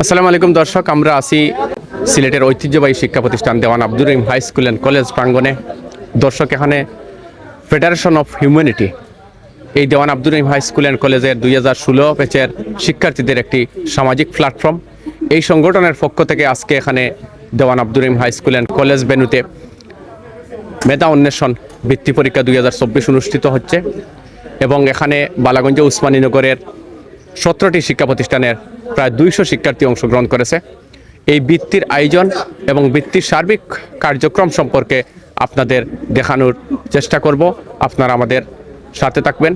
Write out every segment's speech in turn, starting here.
আসসালামু আলাইকুম দর্শক, আমরা আছি সিলেটের ঐতিহ্যবাহী শিক্ষা প্রতিষ্ঠান Dewan Abdur Rahim high school and college প্রাঙ্গণে। দর্শক, এখানে ফেডারেশন অফ হিউম্যানিটি এই Dewan Abdur Rahim high school and কলেজের দুই হাজার ষোলো ব্যাচের শিক্ষার্থীদের একটি সামাজিক প্ল্যাটফর্ম এই সংগঠনের পক্ষ থেকে আজকে এখানে Dewan Abdur Rahim high school and college ভেন্যুতে মেধা অন্বেষণ বৃত্তি পরীক্ষা দুই হাজার চব্বিশ অনুষ্ঠিত হচ্ছে এবং এখানে বালাগঞ্জ উসমানীনগরের সতেরোটি শিক্ষা প্রতিষ্ঠানের প্রায় দুইশো শিক্ষার্থী অংশগ্রহণ করেছে। এই বৃত্তির আয়োজন এবং বৃত্তির সার্বিক কার্যক্রম সম্পর্কে আপনাদের দেখানোর চেষ্টা করব। আপনারা আমাদের সাথে থাকবেন।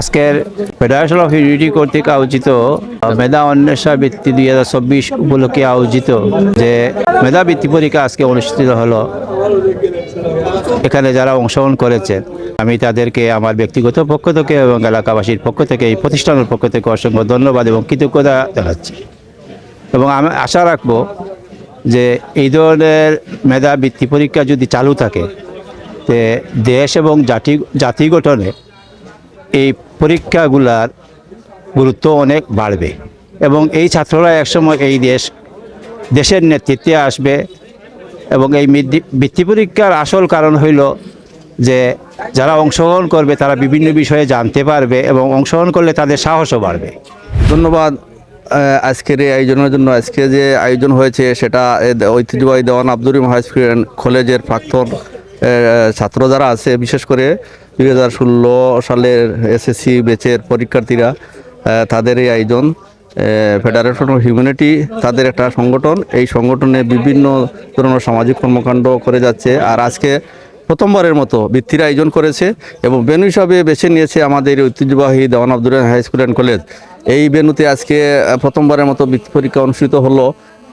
আজকের ফেডারেশন অফ ইউনিটি কর্তৃক আয়োজিত মেধা অন্বেষা বৃত্তি দুই হাজার চব্বিশ উপলক্ষে আয়োজিত যে মেধা বৃত্তি পরীক্ষা আজকে অনুষ্ঠিত হলো, এখানে যারা অংশগ্রহণ করেছে, আমি তাদেরকে আমার ব্যক্তিগত পক্ষ থেকে এবং এলাকাবাসীর পক্ষ থেকে, এই প্রতিষ্ঠানের পক্ষ থেকে অসংখ্য ধন্যবাদ এবং কৃতজ্ঞতা জানাচ্ছি। এবং আমি আশা রাখব যে এই ধরনের মেধা বৃত্তি পরীক্ষা যদি চালু থাকে, তে দেশ এবং জাতি জাতি গঠনে এই পরীক্ষাগুলার গুরুত্ব অনেক বাড়বে এবং এই ছাত্ররা একসময় এই দেশ, দেশের নেতৃত্বে আসবে এবং এই বৃত্তি পরীক্ষার আসল কারণ হইল যে যারা অংশগ্রহণ করবে তারা বিভিন্ন বিষয়ে জানতে পারবে এবং অংশগ্রহণ করলে তাদের সাহসও বাড়বে। ধন্যবাদ আজকের এই আয়োজনের জন্য। আজকে যে আয়োজন হয়েছে সেটা ঐতিহ্যবাহী দেওয়ান আব্দুর রহিম হাই স্কুল কলেজের প্রাক্তন ছাত্র যারা আছে, বিশেষ করে দুই হাজার ষোলো সালের এসএসসি বেচের পরীক্ষার্থীরা তাদের এই আয়োজন ফেডারেশন অফ হিউম্যানিটি তাদের একটা সংগঠন। এই সংগঠনে বিভিন্ন ধরনের সামাজিক কর্মকাণ্ড করে যাচ্ছে। আর আজকে প্রথমবারের মতো বৃত্তির আয়োজন করেছে এবং বেনু হিসাবে বেছে নিয়েছে আমাদের ঐতিহ্যবাহী Dewan Rahim high school and college. এই বেনুতে আজকে প্রথমবারের মতো বৃত্তি পরীক্ষা অনুষ্ঠিত হলো।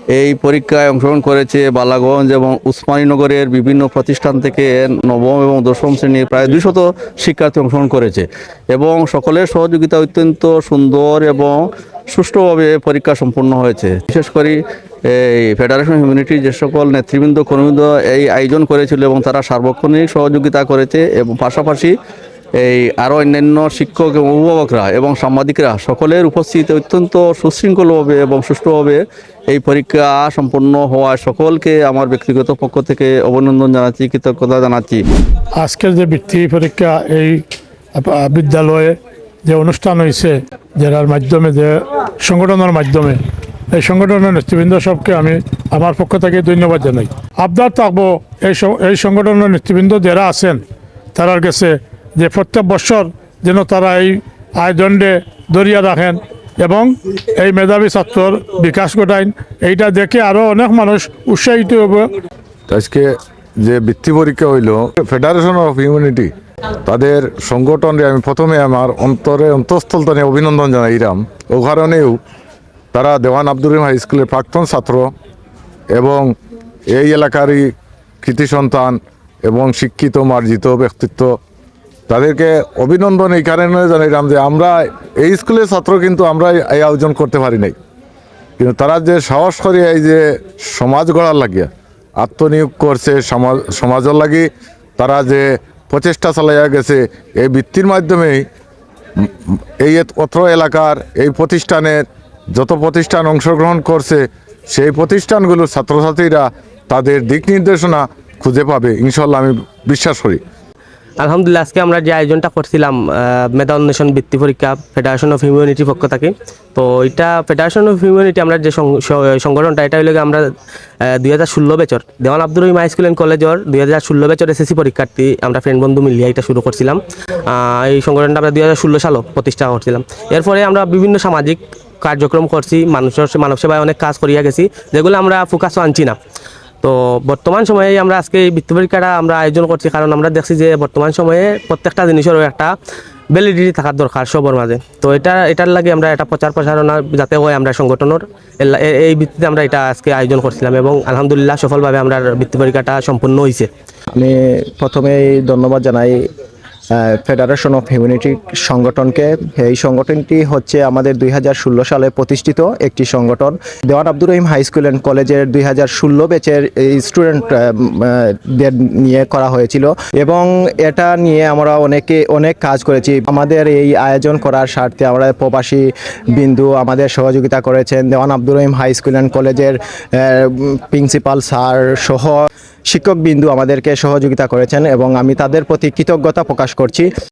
এই পরীক্ষায় অংশগ্রহণ করেছে বালাগঞ্জ এবং উসমানীনগরের বিভিন্ন প্রতিষ্ঠান থেকে নবম এবং দশম শ্রেণির প্রায় দুইশত শিক্ষার্থী অংশগ্রহণ করেছে। এবং সকলের সহযোগিতা অত্যন্ত সুন্দর এবং সুষ্ঠুভাবে পরীক্ষা সম্পন্ন হয়েছে। বিশেষ করে এই ফেডারেশন হিউম্যানিটির যে সকল নেতৃবৃন্দ, কর্মীবৃন্দ এই আয়োজন করেছিল এবং তারা সার্বক্ষণিক সহযোগিতা করেছে এবং পাশাপাশি এই আরও অন্যান্য শিক্ষক এবং অভিভাবকরা এবং সাংবাদিকরা সকলের উপস্থিতিতে অত্যন্ত সুশৃঙ্খলভাবে এবং সুষ্ঠুভাবে এই পরীক্ষা সম্পন্ন হওয়ায় সকলকে আমার ব্যক্তিগত পক্ষ থেকে অভিনন্দন জানাচ্ছি, কৃতজ্ঞতা জানাচ্ছি। আজকের যে বৃত্তি পরীক্ষা, এই বিদ্যালয়ে যে অনুষ্ঠান হয়েছে যার মাধ্যমে, যে সংগঠনের মাধ্যমে, এই সংগঠনের নেতৃবৃন্দ সবকে আমি আমার পক্ষ থেকে ধন্যবাদ জানাই। আবদার থাকব, এই এই সংগঠনের নেতৃবৃন্দ যারা আছেন তারার কাছে যে প্রত্যেক বছর যেন তারা এই আয়োজনে দরিয়া রাখেন এবং এই মেধাবী ছাত্রর বিকাশ ঘটাইন। এইটা দেখে আরও অনেক মানুষ উৎসাহিত হবে। আজকে যে বৃত্তি পরীক্ষা হইল ফেডারেশন অফ হিউম্যানিটি তাদের সংগঠনে আমি প্রথমে আমার অন্তরে অন্তঃস্থল থেকে অভিনন্দন জানাইলাম ও কারণেও তারা দেওয়ান আব্দুর রহিম হাই স্কুলের প্রাক্তন ছাত্র এবং এই এলাকারই কৃতি সন্তান এবং শিক্ষিত, মার্জিত ব্যক্তিত্ব তাদেরকে অভিনন্দন এই কারণে জানাইলাম যে আমরা এই স্কুলের ছাত্র কিন্তু আমরা এই আয়োজন করতে পারি নাই। কিন্তু তারা যে সাহস করে এই যে সমাজ গড়ার লাগিয়া আত্মনিয়োগ করছে সমাজ সমাজের লাগি, তারা যে প্রচেষ্টা চালাইয়া গেছে, এই বৃত্তির মাধ্যমেই এই অত্র এলাকার এই প্রতিষ্ঠানের যত প্রতিষ্ঠান অংশগ্রহণ করছে, সেই প্রতিষ্ঠানগুলোর ছাত্রছাত্রীরা তাদের দিক নির্দেশনা খুঁজে পাবে ইনশাল্লাহ আমি বিশ্বাস করি। আলহামদুলিল্লাহ, আজকে আমরা যে আয়োজনটা করছিলাম মেধা অন্বেষণ বৃত্তি পরীক্ষা ফেডারেশন অফ হিউম্যানিটির পক্ষ থেকে তো এটা ফেডারেশন অফ হিউম্যানিটি আমরা যে সংগঠনটা, এটা হইলে আমরা দুই হাজার ষোলো বেচর, Dewan Abdur Rahim high school and কলেজের দুই হাজার ষোলো বেচর এসএসসি পরীক্ষার্থী আমরা ফ্রেন্ড বন্ধু মিলিয়ে এটা শুরু করছিলাম। এই সংগঠনটা আমরা দুই হাজার ষোলো সালও প্রতিষ্ঠা করছিলাম। এরপরে আমরা বিভিন্ন সামাজিক কার্যক্রম করছি, মানুষের মানব সেবায় অনেক কাজ করিয়া গেছি, যেগুলো আমরা ফোকাসও আনছি না। তো বর্তমান সময়ে আমরা আজকে এই বৃত্তি পরীক্ষাটা আমরা আয়োজন করছি, কারণ আমরা দেখছি যে বর্তমান সময়ে প্রত্যেকটা জিনিসেরও একটা ভ্যালিডিটি থাকার দরকার সবর মাঝে। তো এটা, এটার লাগে আমরা এটা প্রচার প্রসারণা যাতে হয় আমরা সংগঠনের। এই ভিত্তিতে আমরা এটা আজকে আয়োজন করছিলাম এবং আলহামদুলিল্লাহ সফলভাবে আমরা বৃত্তি পরীক্ষাটা সম্পূর্ণ হয়েছে আমি প্রথমেই ধন্যবাদ জানাই ফেডারেশন অফ হিউম্যানিটি সংগঠনকে। এই সংগঠনটি হচ্ছে আমাদের দুই হাজার ষোলো সালে প্রতিষ্ঠিত একটি সংগঠন। Dewan Abdur Rahim high school and কলেজের দুই হাজার ষোলো ব্যাচের স্টুডেন্ট দের নিয়ে করা হয়েছিল। এবং এটা নিয়ে আমরা অনেকে, অনেক কাজ করেছি। আমাদের এই আয়োজন করার স্বার্থে আমরা প্রবাসী বিন্দু আমাদের সহযোগিতা করেছেন। Dewan Abdur Rahim high school and কলেজের প্রিন্সিপাল স্যার সহ শিক্ষক বিন্দু আমাদেরকে সহযোগিতা করেছেন এবং আমি তাদের প্রতি কৃতজ্ঞতা প্রকাশ করছি।